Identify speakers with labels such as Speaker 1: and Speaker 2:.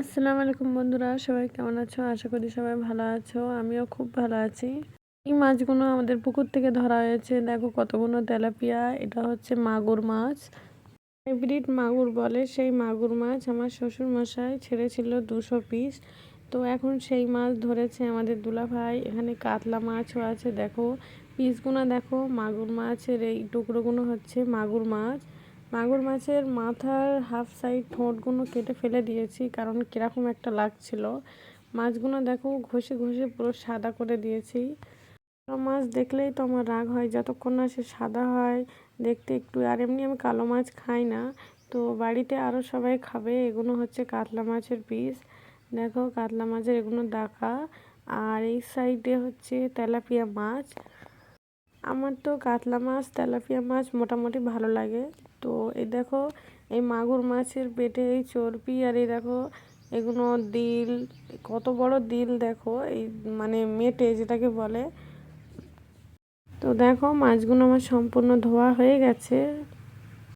Speaker 1: আসসালামু আলাইকুম বন্ধুরা, সবাই কেমন আছো? আশা করি সবাই ভালো আছো, আমিও খুব ভালো আছি। এই মাছগুলো আমাদের পুকুর থেকে ধরা হয়েছে। দেখো কতগুলো তেলাপিয়া, এটা হচ্ছে মাগুর মাছ। হাইব্রিড মাগুর বলে, সেই মাগুর মাছ আমার শ্বশুর মশাই ছেড়েছিল দুশো পিস। তো এখন সেই মাছ ধরেছে আমাদের দুলাভাই, এখানে কাতলা মাছও আছে, দেখো। পিসগুলো দেখো, মাগুর মাছের এই টুকরোগুলো হচ্ছে মাগুর মাছ। মাগুর মাছের মাথার হাফ সাইড ঠোঁটগুলো কেটে ফেলে দিয়েছি, কারণ কীরকম একটা লাগছিল। মাছগুলো দেখো, ঘষে ঘষে পুরো সাদা করে দিয়েছি। মাছ দেখলেই তো আমার রাগ হয়, যতক্ষণ না সে সাদা হয় দেখতে একটু। আর এমনি আমি কালো মাছ খাই না, তো বাড়িতে আরও সবাই খাবে, এগুলো হচ্ছে কাতলা মাছের পিস। দেখো, কাতলা মাছের এগুলো ডাকা। আর এই সাইডে হচ্ছে তেলাপিয়া মাছ। আমার তো কাতলা মাছ, তেলাপিয়া মাছ মোটামুটি ভালো লাগে। তো এই দেখো, এই মাগুর মাছের পেটে এই চর্বি আর এই দেখো এগুলো দিল, কত বড় দিল দেখো, এই মানে মেটে যেটাকে বলে। তো দেখো মাছগুলো আমার সম্পূর্ণ ধোয়া হয়ে গেছে।